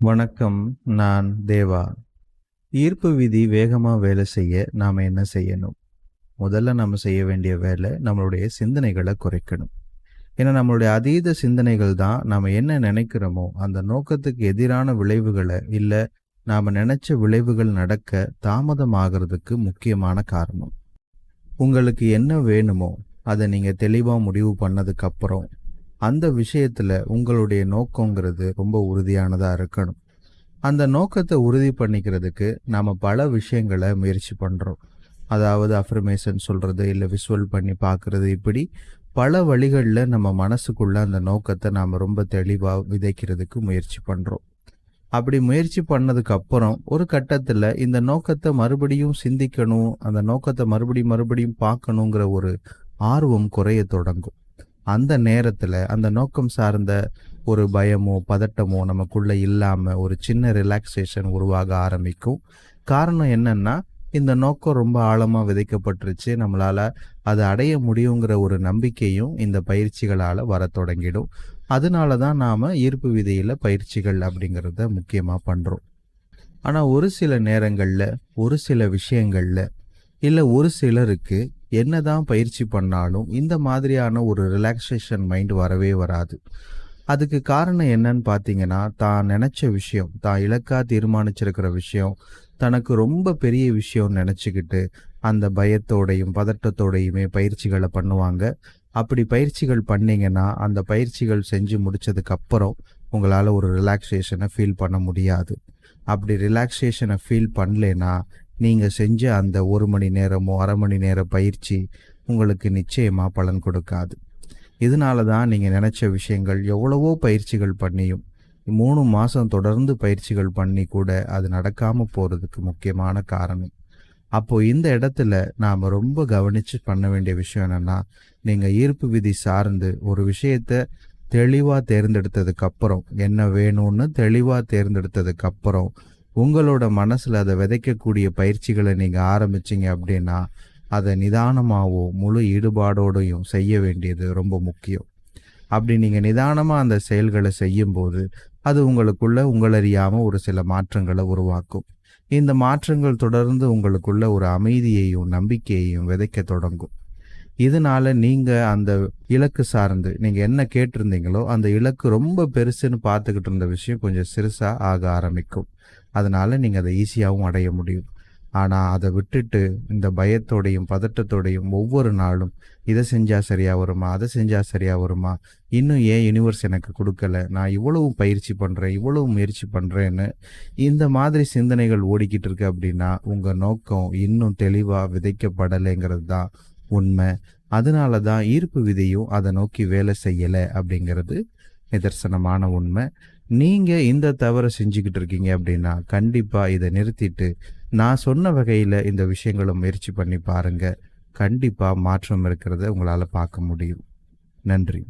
வணக்கம் நான் தேவா. ஈர்ப்பு விதி வேகமாக வேலை செய்ய நாம் என்ன செய்யணும்? முதல்ல நம்ம செய்ய வேண்டிய வேலை நம்மளுடைய சிந்தனைகளை குறைக்கணும். ஏன்னா நம்மளுடைய அதீத சிந்தனைகள் தான் நாம் என்ன நினைக்கிறோமோ அந்த நோக்கத்துக்கு எதிரான விளைவுகளை இல்லை நாம் நினைச்ச விளைவுகள் நடக்க தாமதமாகிறதுக்கு முக்கியமான காரணம். உங்களுக்கு என்ன வேணுமோ அதை நீங்கள் தெளிவாக முடிவு பண்ணதுக்கப்புறம் அந்த விஷயத்தில் உங்களுடைய நோக்கங்கிறது ரொம்ப உறுதியானதாக இருக்கணும். அந்த நோக்கத்தை உறுதி பண்ணிக்கிறதுக்கு நாம் பல விஷயங்களை முயற்சி பண்ணுறோம் அதாவது அஃபர்மேஷன் சொல்கிறது இல்லை விசுவல் பண்ணி பார்க்குறது இப்படி பல வழிகளில் நம்ம மனசுக்குள்ள அந்த நோக்கத்தை நாம் ரொம்ப தெளிவாக விதைக்கிறதுக்கு முயற்சி பண்ணுறோம் அப்படி முயற்சி பண்ணதுக்கு அப்புறம் ஒரு கட்டத்தில் இந்த நோக்கத்தை மறுபடியும் சிந்திக்கணும் அந்த நோக்கத்தை மறுபடியும் மறுபடியும் பார்க்கணுங்கிற ஒரு ஆர்வம் குறைய தொடங்கும். அந்த நேரத்தில் அந்த நோக்கம் சார்ந்த ஒரு பயமோ பதட்டமோ நமக்குள்ள இல்லாமல் ஒரு சின்ன ரிலாக்ஸேஷன் உருவாக ஆரம்பிக்கும். காரணம் என்னன்னா இந்த நோக்கம் ரொம்ப ஆழமாக விதைக்கப்பட்டுருச்சு. நம்மளால் அதை அடைய முடியுங்கிற ஒரு நம்பிக்கையும் இந்த பயிற்சிகளால் வர தொடங்கிடும். அதனால தான் நாம் ஈர்ப்பு விதியில் பயிற்சிகள் அப்படிங்கிறத முக்கியமாக பண்ணுறோம் ஆனால் ஒரு சில நேரங்களில் ஒரு சில விஷயங்களில் இல்லை ஒரு சிலருக்கு என்னதான் பயிற்சி பண்ணாலும் இந்த மாதிரியான ஒரு ரிலாக்ஸேஷன் மைண்ட் வரவே வராது. அதுக்கு காரணம் என்னன்னு பார்த்தீங்கன்னா தான் நினச்ச விஷயம் தான் இலக்கா தீர்மானிச்சிருக்கிற விஷயம் தனக்கு ரொம்ப பெரிய விஷயம் நினச்சிக்கிட்டு அந்த பயத்தோடையும் பதட்டத்தோடையுமே பயிற்சிகளை பண்ணுவாங்க. அப்படி பயிற்சிகள் பண்ணீங்கன்னா அந்த பயிற்சிகள் செஞ்சு முடிச்சதுக்கப்புறம் உங்களால் ஒரு ரிலாக்ஸேஷனை ஃபீல் பண்ண முடியாது. அப்படி ரிலாக்ஸேஷனை ஃபீல் பண்ணலேன்னா நீங்கள் செஞ்ச அந்த ஒரு மணி நேரமோ அரை மணி நேர பயிற்சி உங்களுக்கு நிச்சயமாக பலன் கொடுக்காது. இதனால தான் நீங்கள் நினச்ச விஷயங்கள் எவ்வளவோ பயிற்சிகள் பண்ணியும் மூணு மாதம் தொடர்ந்து பயிற்சிகள் பண்ணி கூட அது நடக்காமல் போகிறதுக்கு முக்கியமான காரணம். அப்போது இந்த இடத்துல நாம் ரொம்ப கவனித்து பண்ண வேண்டிய விஷயம் என்னென்னா நீங்கள் ஈர்ப்பு விதி சார்ந்து ஒரு விஷயத்தை தெளிவாக தேர்ந்தெடுத்ததுக்கப்புறம் என்ன வேணும்னு தெளிவாக தேர்ந்தெடுத்ததுக்கப்புறம் உங்களோட மனசில் அதை விதைக்கக்கூடிய பயிற்சிகளை நீங்கள் ஆரம்பிச்சிங்க அப்படின்னா அதை நிதானமாகவோ முழு ஈடுபாடோடையும் செய்ய வேண்டியது ரொம்ப முக்கியம். அப்படி நீங்கள் நிதானமாக அந்த செயல்களை செய்யும்போது அது உங்களுக்குள்ள உங்களறியாமல் ஒரு சில மாற்றங்களை உருவாக்கும். இந்த மாற்றங்கள் தொடர்ந்து உங்களுக்குள்ள ஒரு அமைதியையும் நம்பிக்கையையும் விதைக்க தொடங்கும். இதனால நீங்க அந்த இலக்கு சார்ந்து நீங்க என்ன கேட்டிருந்தீங்களோ அந்த இலக்கு ரொம்ப பெருசுன்னு பார்த்துக்கிட்டு இருந்த விஷயம் கொஞ்சம் சிறுசா ஆக ஆரம்பிக்கும். அதனால நீங்க அதை ஈஸியாகவும் அடைய முடியும். ஆனால் அதை விட்டுட்டு இந்த பயத்தோடையும் பதட்டத்தோடையும் ஒவ்வொரு நாளும் இதை செஞ்சால் சரியாக வருமா அதை செஞ்சால் சரியாக வருமா இன்னும் ஏன் யூனிவர்ஸ் எனக்கு கொடுக்கல நான் இவ்வளவு பயிற்சி பண்ணுறேன் இவ்வளவு முயற்சி பண்ணுறேன்னு இந்த மாதிரி சிந்தனைகள் ஓடிக்கிட்டு இருக்கு அப்படின்னா உங்கள் நோக்கம் இன்னும் தெளிவாக விதைக்கப்படலைங்கிறது தான் உண்மை. அதனால தான் ஈர்ப்பு விதியும் அதை நோக்கி வேலை செய்யலை அப்படிங்கிறது நிதர்சனமான உண்மை. நீங்கள் இந்த தவறை செஞ்சுக்கிட்டு இருக்கீங்க அப்படின்னா கண்டிப்பாக இதை நிறுத்திட்டு நான் சொன்ன வகையில் இந்த விஷயங்களை முயற்சி பண்ணி பாருங்கள் கண்டிப்பாக மாற்றம் இருக்கிறத உங்களால் பார்க்க முடியும். நன்றி.